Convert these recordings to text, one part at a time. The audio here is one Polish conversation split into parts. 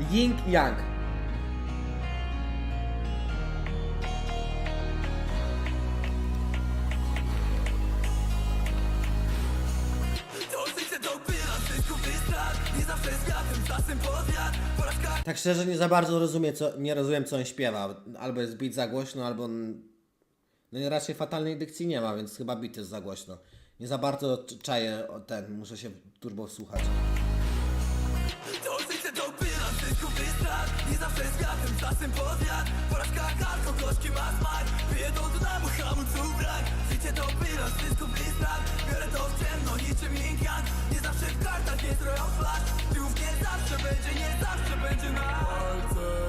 Ying Yang. Tak szczerze nie za bardzo rozumiem, co, nie rozumiem co on śpiewa. Albo jest beat za głośno, albo on... No raczej fatalnej dykcji nie ma, więc chyba beat jest za głośno. Nie za bardzo czaję ten, muszę się turbo wsłuchać. Karko, gorzki ma smak. Piję do dna, bo hamulców brak. Życie to bilans, wystrat Biorę to w ciemno, niczym yin yang Nie zawsze w kartach jest royal flash. Tyłów nie zawsze będzie, nie zawsze będzie na Palce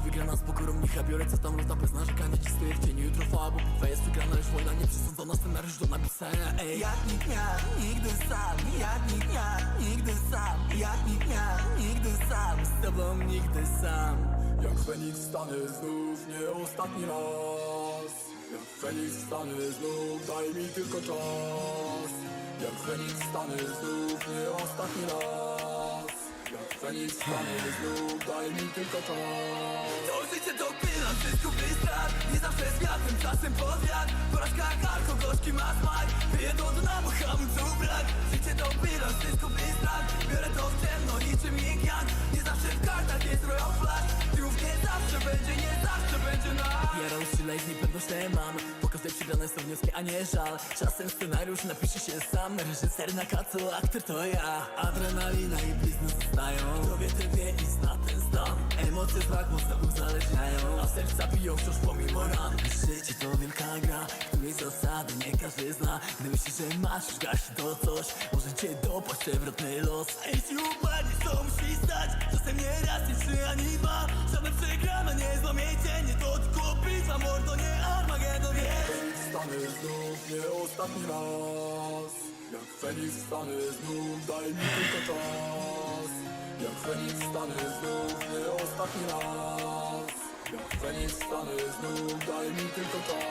nie zawsze wygrana z pokorą Nicha biorę co tam równa bez narzekania Ci stoję w cieniu, jutro fała, bo bitwa jest wygrana Już wojna nie przesądzona, scenariusz do napisania Ej, jak nikt miał, nigdy sam Jak nikt miał, nigdy sam Jak nikt miał, nigdy sam Z tobą nigdy sam. Jak Feniks wstanę znów, nie ostatni raz. Jak Feniks wstanę znów, daj mi tylko czas. Jak Feniks wstanę znów, nie ostatni raz Jak Feniks wstanę znów, daj mi tylko czas To życie to bilans, dysku wystrat Nie zawsze z wiatrem, czasem podwiat Porażka karko, gorzki ma smak Piję do dna, bo hamulców brak Życie to bilans, dysku wystrat Biorę to w ciemno, niczym yin yang Nie zawsze w kartach jest royal nie zawsze będzie, nie zawsze będzie na Jarał szyle i niepewność tę mam. Po każdej przegranej są wnioski, a nie żal. Czasem scenariusz napisze się sam. Reżyser na kacu, aktor to ja. Adrenalina i blizny zostają. Tobie ty wie i zna ten stan Emocje tak mocno uzależniają A serca biją wciąż pomimo ran. Życie to wielka gra Której zasady nie każdy zna. Gdy myślisz, że masz już gasi to coś Może cię dopaść przewrotny los. A jeśli upadniesz to musi stać Czasem nie raz, nie trzy, ani dwa. Żadne przegrane nie złamie cię Nie to tylko bitwa, mordo, nie Armagedon, nie Wstanę znów, nie ostatni raz. Jak Feniks wstanę znów, daj mi tylko czas Jak Feniks wstanę znów, nie ostatni raz. Jak Feniks wstanę znów, daj mi tylko czas.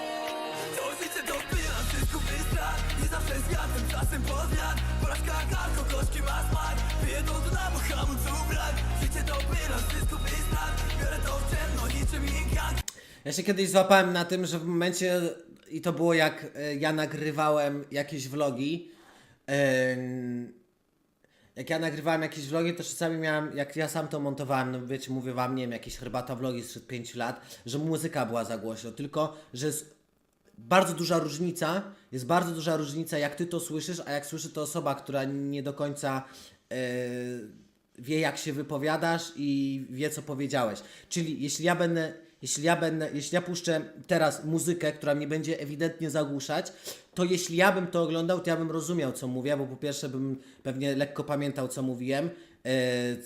To życie to bilans, dysku wystrat Nie zawsze z wiatrem, czasem podwiat Porażka karko, gorzki ma smak. Piję do dna, bo hamulców brak Życie to bilans, dysku wystrat Biorę to w ciemno, niczym yin yang Ja się kiedyś złapałem na tym, że w momencie, i to było jak e, ja nagrywałem jakieś vlogi, em, jak ja nagrywałem jakieś vlogi, to czasami miałem, jak ja sam to montowałem, no wiecie, mówię wam, nie wiem, jakieś herbata vlogi sprzed 5 lat, że muzyka była za głośno, tylko, że jest bardzo duża różnica, jest bardzo duża różnica, jak ty to słyszysz, a jak słyszy to osoba, która nie do końca e, wie, jak się wypowiadasz i wie, co powiedziałeś. Czyli jeśli ja będę, jeśli ja będę, jeśli ja puszczę teraz muzykę, która mnie będzie ewidentnie zagłuszać, to jeśli ja bym to oglądał, to ja bym rozumiał, co mówię, bo po pierwsze bym pewnie lekko pamiętał, co mówiłem, e,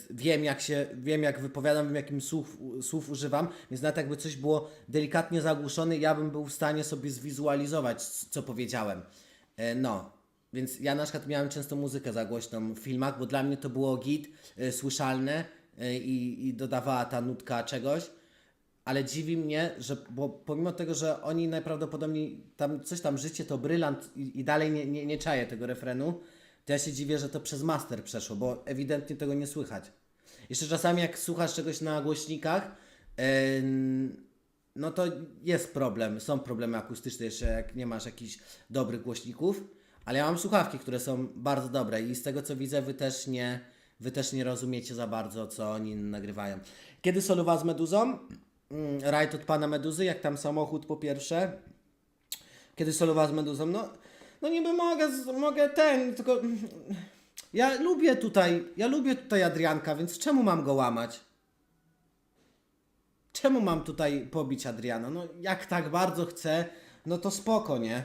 wiem jak się, wiem jak wypowiadam, wiem jakim słów, słów używam, więc nawet jakby coś było delikatnie zagłuszone, ja bym był w stanie sobie zwizualizować, co powiedziałem. E, no, więc ja na przykład miałem często muzykę za głośną w filmach, bo dla mnie to było git, e, słyszalne e, i, i dodawała ta nutka czegoś. Ale dziwi mnie, że bo pomimo tego, że oni najprawdopodobniej tam coś tam życie to brylant i, i dalej nie, nie, nie tego refrenu, to ja się dziwię, że to przez master przeszło, bo ewidentnie tego nie słychać. Jeszcze czasami jak słuchasz czegoś na głośnikach, em, no to jest problem, są problemy akustyczne jeszcze jak nie masz jakichś dobrych głośników, ale ja mam słuchawki, które są bardzo dobre i z tego co widzę wy też nie, wy też nie rozumiecie za bardzo co oni nagrywają. Kiedy solowa z Meduzą? Mm, Rajd od pana Meduzy, jak tam samochód po pierwsze. Kiedy solowa z Meduzą? No, no niby mogę, mogę ten, tylko mm, ja lubię tutaj, ja lubię tutaj Adrianka, więc czemu mam go łamać? Czemu mam tutaj pobić Adriana? No jak tak bardzo chcę, no to spoko, nie?